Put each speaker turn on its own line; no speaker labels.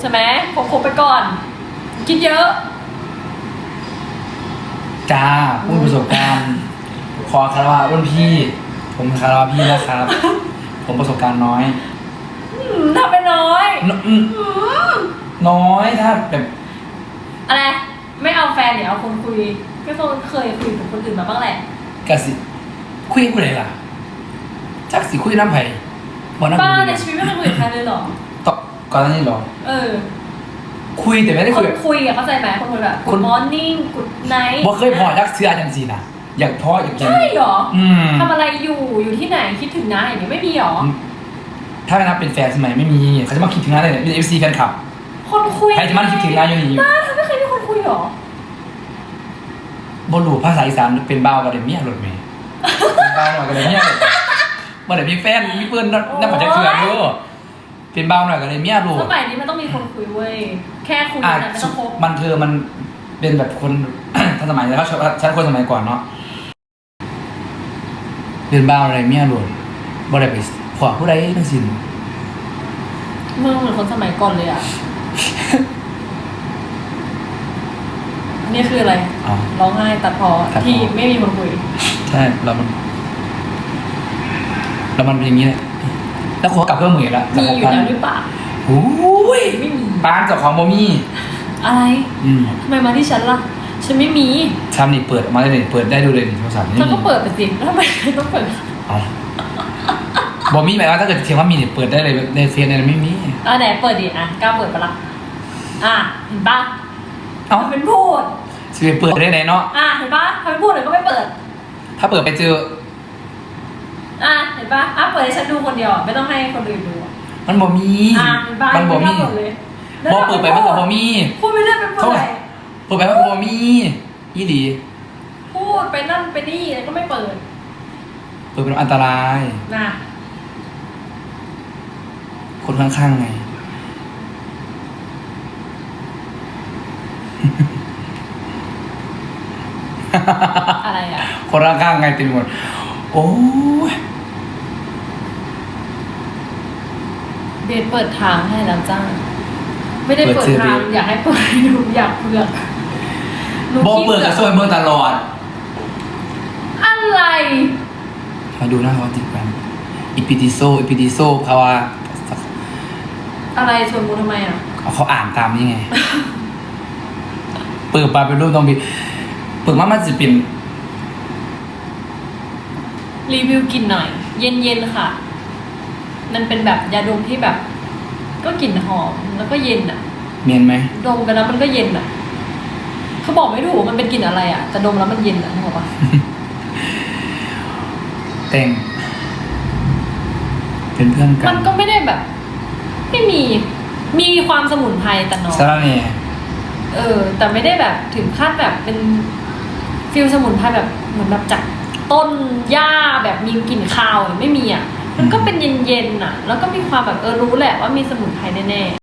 ใช่ไหมคบคบไปก่อน คิดเยอะ
จ้าพูดประสบการณ์ ขอคารวะรุ่นพี่ ผมคารวะพี่นะครับ ผมประสบการณ์น้อย
อืมทำไปน้อย
นอืม
อืม
น้อยถ้าแบบ
อะไร ไม่เอาแฟนเดี๋ยวเอาคนคุย ก็ต้องเคยคุยกับคนอื่นมาบ้างแหละ
กะสิ คุยกับผู้ใดล่ะจักสิคุยน้ำไผ่บ่น้ำ
บ้า
ผู้
ใน
เดียว
ชีวิตไม่เคยคุยกับใครเลยเหรอ
ต่อ ก่อนหน้านี้เหรอ
เออ
คุยแต่ไม่ได้
ค
คุ
น
ยกับ
คุยอะเข้าใจไหมคนคุยแบบ
ค
good
น
morning good night
บ่เคยพอจักเสื้อจังสีนะอยากพออยากกิน
ใช่เหรอ
อืม
ทำอะไรอยู่อยู่ที่ไหนคิดถึงนะอย่างเงี้ยไม่มีเหรอ
ถ้าไม่นับเป็นแฟนสมัยไม่มีเขาจะมาคิดถึงงานเลยเป็นเอฟซีแฟนคลับ
คนคุย
ใครจะมาคิดถึงงานอยู่นี่
บ้าเธอไม่เคยมีคนคุยเหรอ
บนหลูภาษาอีสานเป็นบ้าวกันเลยเมียหลุดเมย์เป็นบ้าวหน่อยกันเลยเมียหลุดเมื่อไหร่มีแฟนมีเพื่อนนั่นปัจจัยเถื่อนด้วย เป็นบ้าวหน่อยกันเลยเมียหลุด
สมัยนี้มันต้องมีคนคุยเว้ย แค่คุย
อะ
นะไม่ต้องคบ
มันเธอมันเป็นแบบคน ทันสมัยแล้วฉันคนสมัยก่อนเนาะเป็นบ้าวอะไรเมียหลุดบ่ได้ไปขอผู้ใดทั้งสิ้น
มึงเหมือนคนสมัยก่อนเลยอะ นี่คืออะไร
อ๋อ
ร้องไห้ตัดพอ
ตัดพ้อ
ที่ไม่มีคนคุย
ใช่แล้วมันแล้วมันเป็นอย่างนี้แหละ แล้วขอกลับเครื่องมืออีกแล้ว
มีอยู่แล้วหรือเปล่า
โอ้ย
ไม่มี
ปานเจ้าของบ่มี
อะไร
อืม
ทำไมมาที่ฉันล่ะฉันไม่มี
ทำนี่เปิดออกมาได้เลยเปิดได้ดูเลยนี่โทรศัพท์นี่
เธอก็เปิดไปสิแล้วทำไมต้องเปิด
เอาบ่มีหมายว่าถ้าเกิดเทียมว่ามีเนี่ยเปิดได้เลยในเฟซเนี่ยไม่มี
อะไหนเปิดดิอะกล้าเปิดปะล่ะอะเห็นปะ
เอ้า
ทำเป็นพูด
สิไปเปิดได้ไหนเนาะ
อะเห็นปะทำเป็นพูดเดี๋ยวก็ไม่เปิด
ถ้าเปิดไปเจอ
อะเห็น ปะอะเปิดให้ฉันดูคนเดียวไม่ต้องให้คนอื่นดูอะ
มันบ่มี
อะเห็นปะ
มันบ่มี
ไกล้าเปิดเลย
บ่เปิดไปมันก็บ่มี
พูดไม่ได้เป็นเปิด
เปิดไปมันก็บ่มีอีหลี
พูดไปนั่นไปนี่แล้วก็ไม่เปิด
เปิดเป็นอันตราย
นะ
คนข้างๆไง
อะไรอะ
คนข้างๆไงเต็มไปหมดโอ้ย
เบสเปิดทางให้แล้วจ้าไม่ได้เปิดทางอยากให้เปิดให้ดูอยากเผือกหนู
บ่
ขี้
เปิดกับซวยเมืองตลอด
อะไร
มาดูหน้าเขาติดกันอีพิติโซอีพิติโซเขาว่า
อะไรชวนกูทำไมอะ
เอาเขาอ่านตามนี่ไง เปิดไปเป็นรูปต้องมีเปิดมามันจะเป็น
รีวิวกินหน่อย เย็นๆค่ะ มันเป็นแบบยาดมที่แบบ ก็กลิ่นหอมแล้วก็เย็นอะ
เมียนไหม
ดมไปแล้วมันก็เย็นอะ เขาบอกไม่ถูกว่ามันเป็นกลิ่นอะไรอะแต่ดมแล้วมันเย็นอะนึกออกปะ
แต่ง เป็นเพื่อนกั
มันนก็ไม่ได้แบบ ไม่มีมีความสมุนไพรแต่น้อย
สาระเน่
เออ แต่ไม่ได้แบบถึงขั้นแบบเป็นฟิลสมุนไพรแบบเหมือนแบบจากต้นหญ้าแบบมีกลิ่นคาวไม่มีอะ มันก็เป็นเย็นๆน่ะ แล้วก็มีความแบบเออรู้แหละว่ามีสมุนไพรแน่ๆ